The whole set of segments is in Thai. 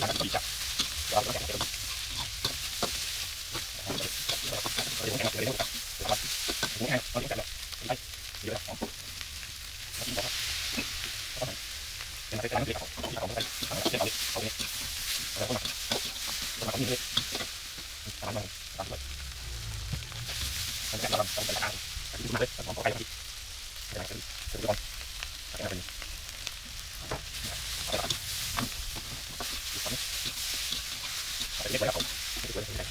ดีจับเราต้องแข่งกันเดี๋ยวแข่งเดี๋ยวแข่ง เอาไปเรียกไว้แล้วผมไม่ได้เป็นอะไร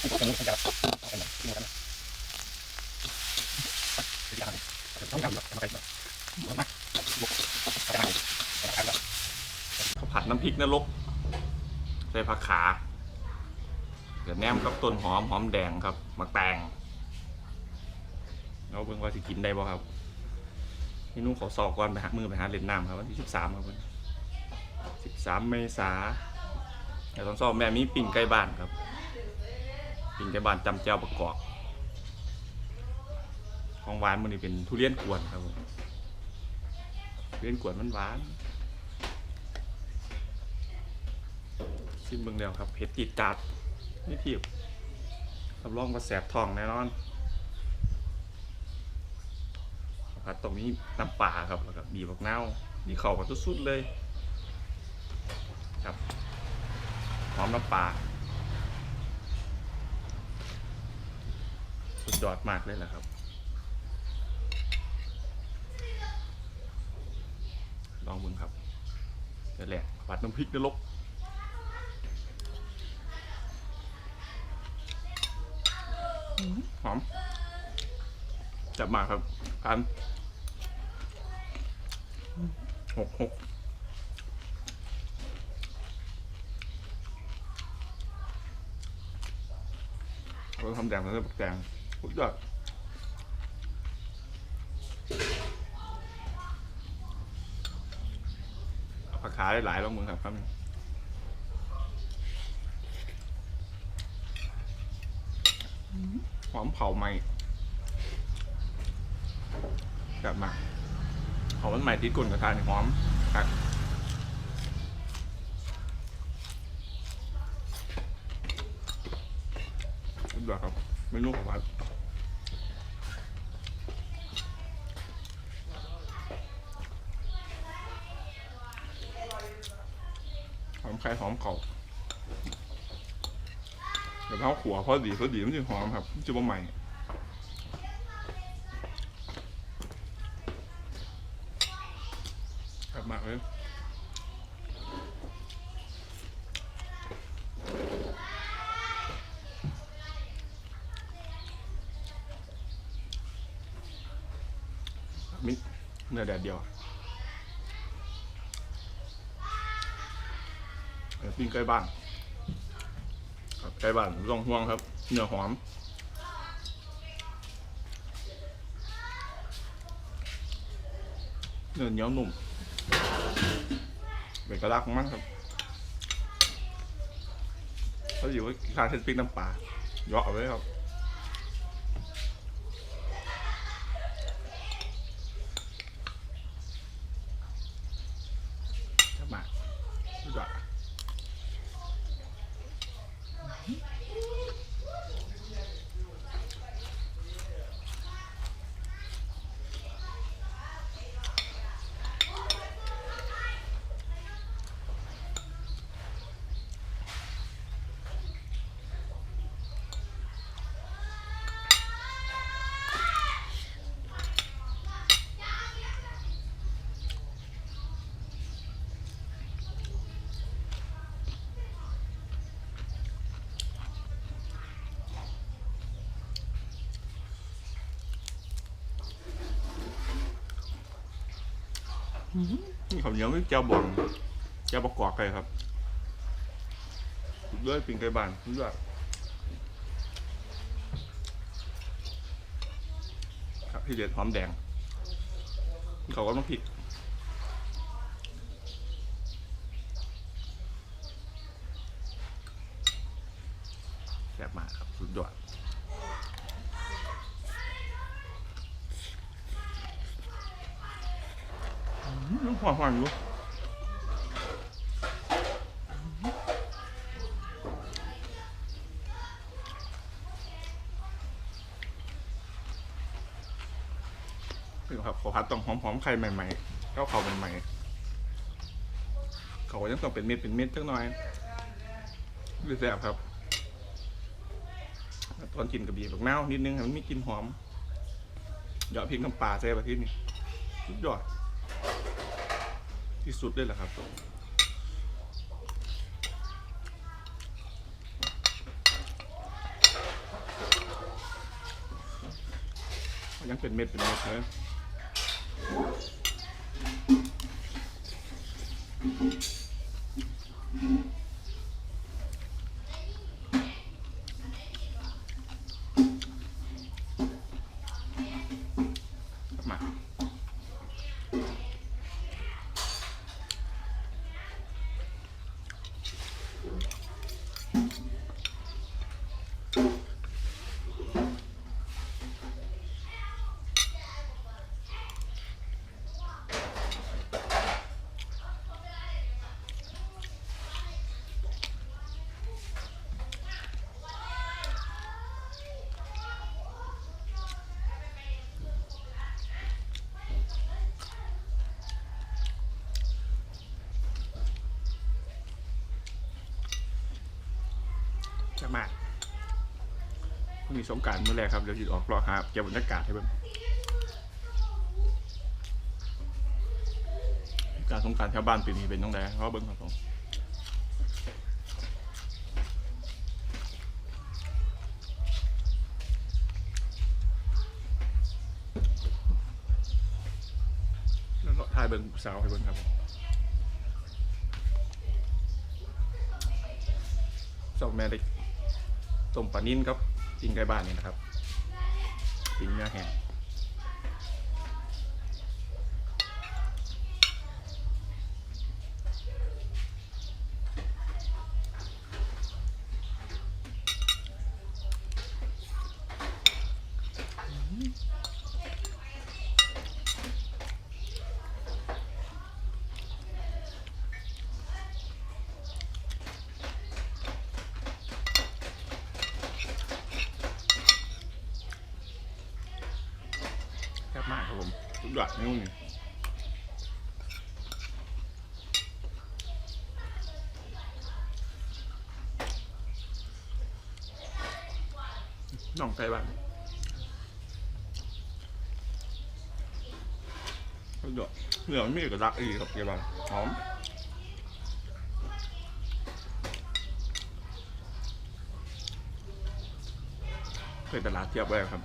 ตรงนี้มันจะเอาไปไหนที่มันกันต้องทำแบบทำอะไรแบบมาข้าวผัดน้ำพริกนรกใส่ผักขาเดี๋ยวแนมกับต้นหอมหอมแดงครับมะแตงเราเบิ่งว่าสิกินได้บ่ครับ พี่นุ่งขอสอบก่อนไปหามือไปหาเล่นน้ำครับวันที่สิบสามครับวันสิบสามเมษาเดี๋ยวตอนสอบแม่มีปิ่งไก่บ้านครับ ปิ่งไก่บ้านจำเจ้าประกอบของหวานมันนี่เป็นทุเรียนกวนครับผมทุเรียนกวนมันหวานชิมเบิ่งแล้วครับเผ็ดติดจัดนี่ทีบรับรองว่าแสบท้องแน่นอน ผัดตรงนี้น้ำปลาครับแล้วก็บีบักเน่าดีเข้ากันสุดๆเลยครับหอมน้ำปลาสุดยอดมากเลยแหละครับ ลองเบิ่งครับเดี๋ยวแหละผัดน้ำพริกนรกหอมจับมาครับพัน หกหกเราทำแดงแล้วก็บักแดงสุดยอดเอาผักขาได้หลายลองมือครับครับหอมเผาไหมกลับมา หอมมันใหม่ที่กุ่นกระทานหอมครับสุดยอดครับเมนูของวัดหอมไข่หอมเขาเดี๋ยวเขาขัวพอดีพอดีมันจะหอมครับจะบ่ใหม่ ครับมากเลยมิ้นเนื้อแดดเดียวปิ้งไก่บ้านครับไก่บ้านไม่องห่วงครับ เนื้อหอมเนื้อเหนียวนุ่ม เป็นกระลักของมันครับเขาอยู่ว่าคาเทนปิ้งน้ำปลาเยาะเอาไว้ครับ ขาวเหนียวไม่เจ้าบ่องเจ้าประกอบไก่ครับด้วยปิ่งไก่บานด้วยครับที่เด็ดหอมแดงเขาก็ต้องผิดแซ่บมากครับ สุดยอด หอมหอมอยู่นี่ครับขอพัดต้องหอมๆไข่ใหม่ๆก็เขาใหม่ๆเขาก็ยังต้องเป็นเม็ดเป็นเม็ดจังหน่อยดูแซ่บครับ ตอนกินกับบีบบักนาวนิดนึงให้มันมีกลิ่นหอมเหยาะพริกน้ำปลาใส่ประเทศนี้สุดยอด ที่สุดเลยแหละครับยังเป็นเม็ดเป็นเม็ดเลย จะมากพรุ่งนี้สงการเมื่อแรกครับ เดี๋ยวจะออกเลาะหาเก็บบรรยากาศให้เบิ่งการสงการแถวบ้านปีนี้เป็นต้องไดเพราะเบิ่งครับผมแล้วเลาะถ่ายเบิ่งสาวให้เบิ่งครับผมสองแม่เล็ก ต้มปลานิ่นครับปิ้งไก่บ้านนี่นะครับปิ้งเนื้อแห้งแซ่บมากครับผมสุด ยอดนิ้วนี่น้องไก่บ้านสุดยอดเหนือมันมีเอกลักอีกครับไก่บ้านหอมเคยตลาดเทียบไว้ครับ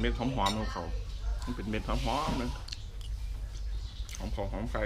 เม็ดหอมๆของเขา มันเป็นเม็ดหอมๆเลยหอมของหอมไก่